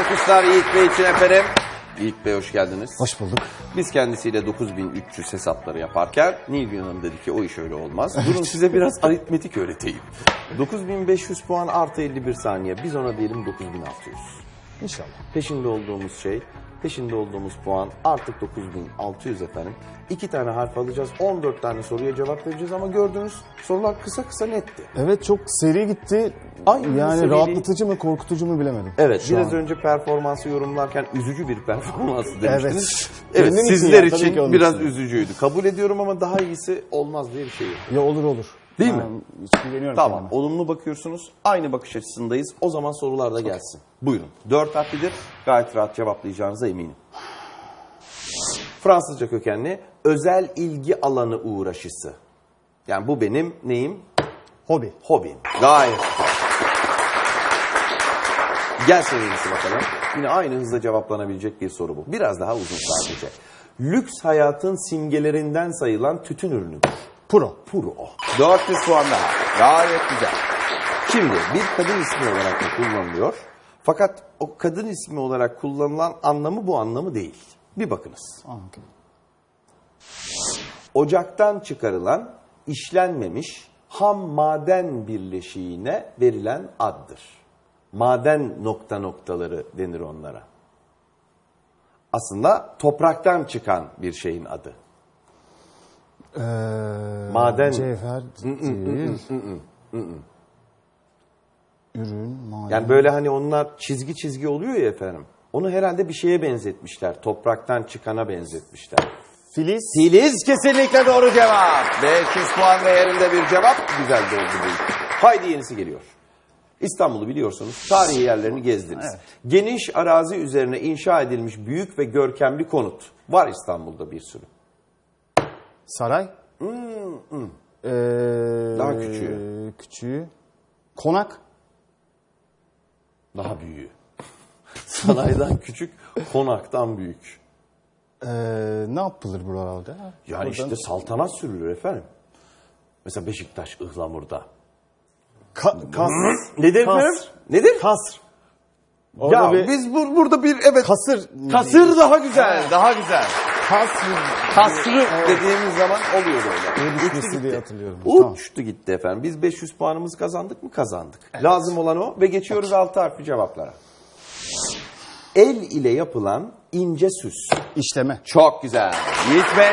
Alkışlar Yiğit Bey için efendim. Yiğit Bey hoş geldiniz. Hoş bulduk. Biz kendisiyle 9300 hesapları yaparken Nilgün Hanım dedi ki o iş öyle olmaz. Durun size biraz aritmetik öğreteyim. 9500 puan artı 51 saniye. Biz ona diyelim 9600. İnşallah. Peşinde olduğumuz şey, peşinde olduğumuz puan artık 9600 efendim. İki tane harf alacağız, 14 tane soruya cevap vereceğiz ama gördüğünüz sorular kısa kısa netti. Evet çok seri gitti. Aynı yani serili- rahatlatıcı mı korkutucu mu bilemedim. Evet, Şu biraz an. önce performansı yorumlarken üzücü bir performansı demiştiniz. Evet. Evet, Benim için sizler ya, için onun biraz için. üzücüydü. Kabul ediyorum ama daha iyisi olmaz diye bir şey yok. Ya olur olur. Değil mi? Hiç güveniyorum Tamam, kendime. olumlu bakıyorsunuz. Aynı bakış açısındayız. O zaman sorular da gelsin. Buyurun. Dört harflidir. Gayet rahat cevaplayacağınıza eminim. Fransızca kökenli özel ilgi alanı uğraşısı. Yani bu benim neyim? Hobi. Hobim. Gayet güzel. Gelsin yenisi bakalım. Yine aynı hızla cevaplanabilecek bir soru bu. Biraz daha uzun sadece. Lüks hayatın simgelerinden sayılan tütün ürünüdür. Pro. Puro. 400 puan daha. Gayet güzel. Şimdi bir kadın ismi olarak da kullanılıyor. Fakat o kadın ismi olarak kullanılan anlamı bu anlamı değil. Bir bakınız. Okey. Ocaktan çıkarılan, işlenmemiş ham maden birleşiğine verilen addır. Maden nokta noktaları denir onlara. Aslında topraktan çıkan bir şeyin adı. Ee, Maden- Cevher değil. Ürün, maden. Yani böyle hani onlar çizgi çizgi oluyor ya efendim. Onu herhalde bir şeye benzetmişler. Topraktan çıkana benzetmişler. Filiz. Filiz kesinlikle doğru cevap. 500 puan değerinde bir cevap. Güzel de oldu bu. Haydi yenisi geliyor. İstanbul'u biliyorsunuz. Tarihi yerlerini gezdiniz. Geniş arazi üzerine inşa edilmiş büyük ve görkemli konut. Var İstanbul'da bir sürü. Saray. Ee, Daha küçüğü. Küçüğü. Konak. Daha büyüğü. Saraydan küçük, konaktan büyük. Ee, ne yapılır buralarda? Yani Buradan- işte saltanat sürülür efendim. Mesela Beşiktaş ıhlamurda. Ka- kas. Nedir Kas. efendim? Nedir? Kasr. Orada ya bir biz bur- burada bir evet kasır. kasır daha güzel, daha güzel. Kasr. Kasrı dediğimiz zaman oluyor böyle. Öyle Uçtu gitti. diye hatırlıyorum. Tamam. Uçtu gitti efendim. Biz 500 puanımızı kazandık mı? Kazandık. Lazım olan o ve geçiyoruz altı harfli cevaplara. El ile yapılan ince süs. İşleme. Çok güzel. Yiğit Bey,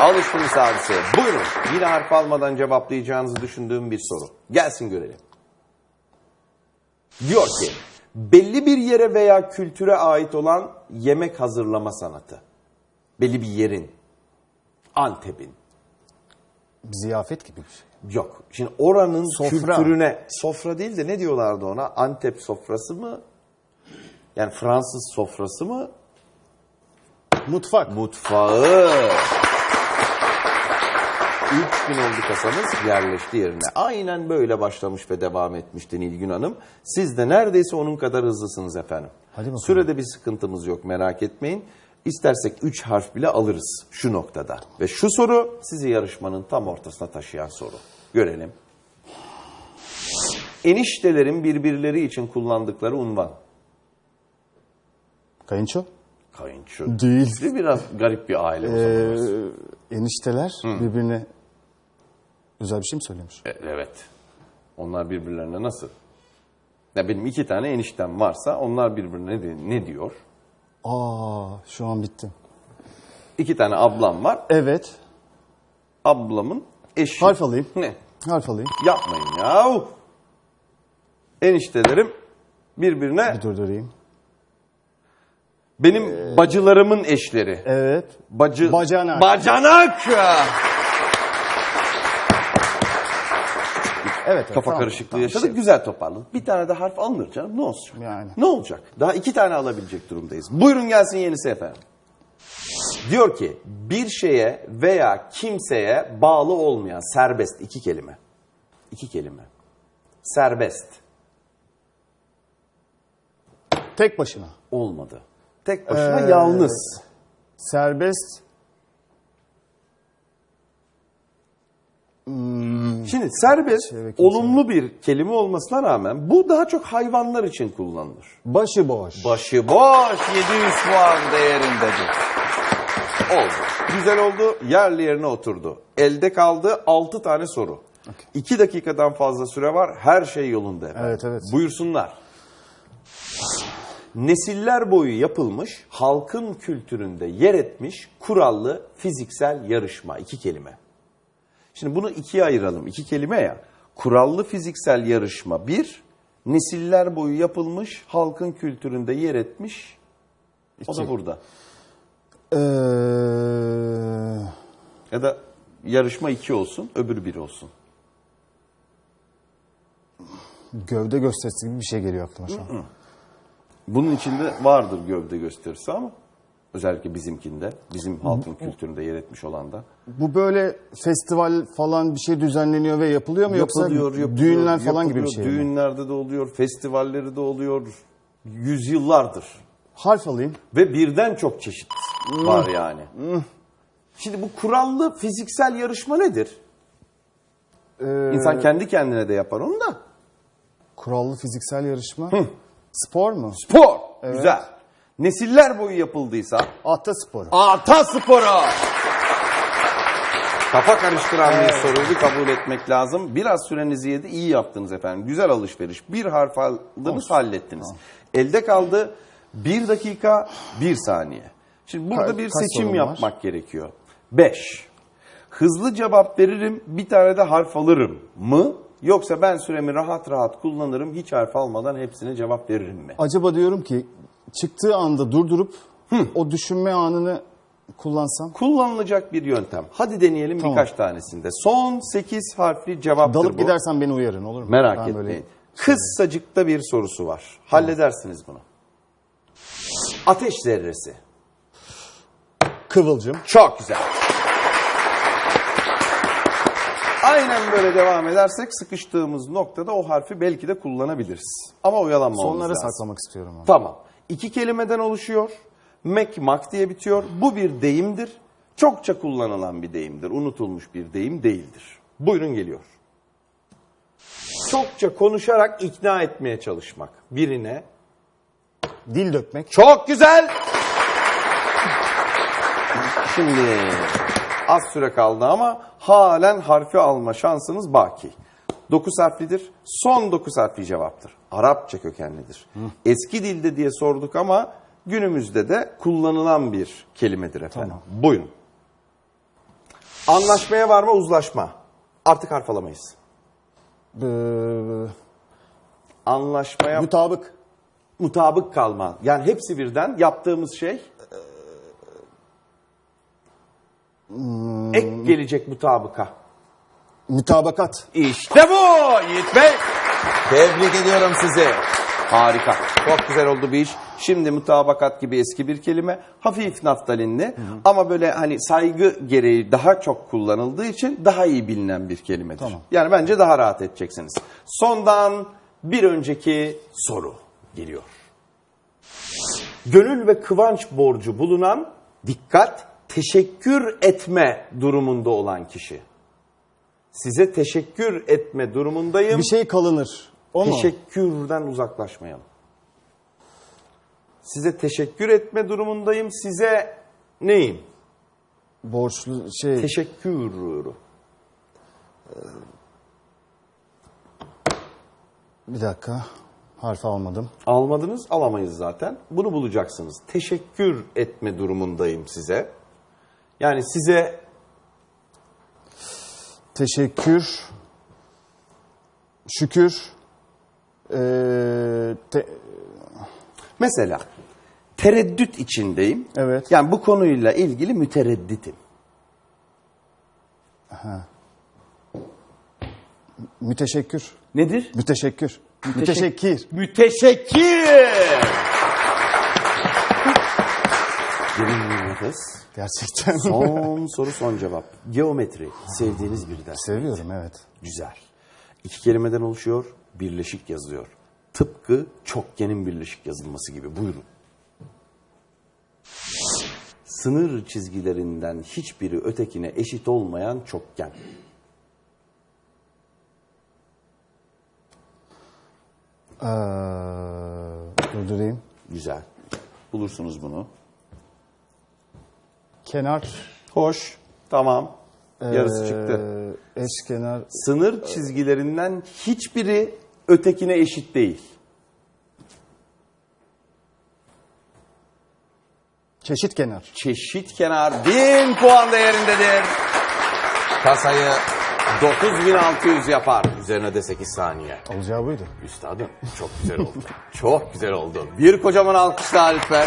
alıştınız hadise. Buyurun. Yine harf almadan cevaplayacağınızı düşündüğüm bir soru. Gelsin görelim. Diyor ki, belli bir yere veya kültüre ait olan yemek hazırlama sanatı. Belli bir yerin, Antep'in. Ziyafet gibi bir şey. Yok. Şimdi oranın Sofra. kültürüne, sofra değil de ne diyorlardı ona? Antep sofrası mı? Yani Fransız sofrası mı? Mutfak. Mutfağı. 3000 oldu kasamız yerleşti yerine. Aynen böyle başlamış ve devam etmişti Nilgün Hanım. Siz de neredeyse onun kadar hızlısınız efendim. Hadi bakalım. Sürede bir sıkıntımız yok merak etmeyin. İstersek 3 harf bile alırız şu noktada. Ve şu soru sizi yarışmanın tam ortasına taşıyan soru. Görelim. Eniştelerin birbirleri için kullandıkları unvan. Kayınço. Kayınço. Değil. Siz Biraz garip bir aile o zaman. Ee, enişteler birbirine özel bir şey mi söylüyormuş? E, Evet. Onlar birbirlerine nasıl? Ya benim iki tane eniştem varsa onlar birbirine ne, ne diyor? Aa, şu an bittim. İki tane ablam var. Evet. Ablamın eşi. Harf alayım. Ne? Harf alayım. Yapmayın ya. Eniştelerim birbirine Bir durdurayım. benim bacılarımın eşleri. Evet. Bacı Bacanak. Bacanak. Evet. Kafa tamam, karışıklığı tamam. yaşadık. Güzel toparladık. Bir tane de harf alınır canım. Ne olsun? Yani. Ne olacak? Daha iki tane alabilecek durumdayız. Buyurun gelsin yenisi efendim. Diyor ki bir şeye veya kimseye bağlı olmayan serbest iki kelime. İki kelime. Serbest. Tek başına. Olmadı. Tek başına Ee, yalnız. Serbest. Şimdi serbest, kimse. olumlu bir kelime olmasına rağmen bu daha çok hayvanlar için kullanılır. Başıboş. Başıboş 700 puan değerindedir. Oldu. Güzel oldu. Yerli yerine oturdu. Elde kaldı 6 tane soru. 2 dakikadan fazla süre var. Her şey yolunda efendim. Evet, evet. Buyursunlar. Nesiller boyu yapılmış, halkın kültüründe yer etmiş kurallı fiziksel yarışma. iki kelime. Şimdi bunu ikiye ayıralım. İki kelime ya. Kurallı fiziksel yarışma bir, nesiller boyu yapılmış, halkın kültüründe yer etmiş. O da İki. burada. Ee, Ya da yarışma iki olsun, öbürü bir olsun. gövde gösterisi gibi bir şey geliyor aklıma şu an. Bunun içinde vardır gövde gösterisi ama özellikle bizimkinde, bizim halkın kültüründe yer etmiş olan da. Bu böyle festival falan bir şey düzenleniyor ve yapılıyor mu yoksa Yapılıyor, yapılıyor, düğünler falan gibi bir yapılıyor. şey mi? Düğünlerde de oluyor, festivalleri de oluyor. Yüzyıllardır. Harf alayım. Ve birden çok çeşit var yani. Şimdi bu kurallı fiziksel yarışma nedir? Ee, İnsan kendi kendine de yapar onu da. kurallı fiziksel yarışma. Spor mu? Spor. Güzel. Nesiller boyu yapıldıysa Ata sporu. ata sporu. Kafa karıştıran bir soruydu kabul etmek lazım. Biraz sürenizi yedi iyi yaptınız efendim. Güzel alışveriş. Bir harf aldınız hallettiniz. Elde kaldı bir dakika bir saniye. Şimdi burada Ka- bir seçim sorun var? yapmak gerekiyor. Beş. Hızlı cevap veririm bir tane de harf alırım mı? Yoksa ben süremi rahat rahat kullanırım hiç harf almadan hepsine cevap veririm mi? Acaba diyorum ki çıktığı anda durdurup o düşünme anını kullansam. Kullanılacak bir yöntem. Hadi deneyelim Tamam. birkaç tanesinde. Son 8 harfli cevaptır Dalıp bu. gidersen beni uyarın olur mu? Merak Ben etmeyin. böyle- Kısacıkta bir sorusu var. Halledersiniz bunu. Ateş zerresi. Kıvılcım. Çok güzel. Aynen böyle devam edersek sıkıştığımız noktada o harfi belki de kullanabiliriz. Ama oyalanmamamız Sonlara lazım. saklamak istiyorum. Ama. Tamam. İki kelimeden oluşuyor. Mek mak diye bitiyor. Bu bir deyimdir. Çokça kullanılan bir deyimdir. Unutulmuş bir deyim değildir. Buyurun geliyor. Çokça konuşarak ikna etmeye çalışmak. Birine. Dil dökmek. Çok güzel. Şimdi az süre kaldı ama halen harfi alma şansınız baki. 9 harflidir. Son 9 harfli cevaptır. Arapça kökenlidir. Eski dilde diye sorduk ama günümüzde de kullanılan bir kelimedir efendim. Buyurun. Anlaşmaya varma uzlaşma. Artık harf alamayız. Ee, Anlaşmaya mutabık. mutabık kalma. Yani hepsi birden yaptığımız şey ek gelecek mutabıka. Mutabakat. İşte bu Yiğit Bey. Tebrik ediyorum sizi. Harika. Çok güzel oldu bir iş. Şimdi mutabakat gibi eski bir kelime. Hafif naftalinli ama böyle hani saygı gereği daha çok kullanıldığı için daha iyi bilinen bir kelimedir. Tamam. Yani bence daha rahat edeceksiniz. Sondan bir önceki soru geliyor. Gönül ve kıvanç borcu bulunan dikkat teşekkür etme durumunda olan kişi. Size teşekkür etme durumundayım. Bir şey kalınır. O mu? Teşekkürden uzaklaşmayalım. Size teşekkür etme durumundayım. Size neyim? Borçlu şey. Teşekkür. bir dakika. Harf almadım. Almadınız alamayız zaten. Bunu bulacaksınız. Teşekkür etme durumundayım size. Yani size Teşekkür. Şükür. Ee, te- mesela tereddüt içindeyim. Evet. Yani bu konuyla ilgili müteredditim. müteşekkür. Nedir? Müteşekkür. Müteşekkir. Müteşekkir. Bir nefes. Gerçekten. Son soru son cevap. Geometri sevdiğiniz bir ders. Seviyorum evet. Güzel. İki kelimeden oluşuyor, birleşik yazılıyor. Tıpkı çokgenin birleşik yazılması gibi. Buyurun. Sınır çizgilerinden hiçbiri ötekine eşit olmayan çokgen. Ee, durdurayım. Güzel. Bulursunuz bunu. Kenar. Hoş. Tamam. Yarısı çıktı. Ee, eşkenar. Sınır çizgilerinden hiçbiri ötekine eşit değil. Çeşit kenar. Çeşit kenar 1000 puan değerindedir. Kasayı 9600 yapar. Üzerine de 8 saniye. Olacağı buydu. Üstadım çok güzel oldu. çok güzel oldu. Bir kocaman alkış daha lütfen.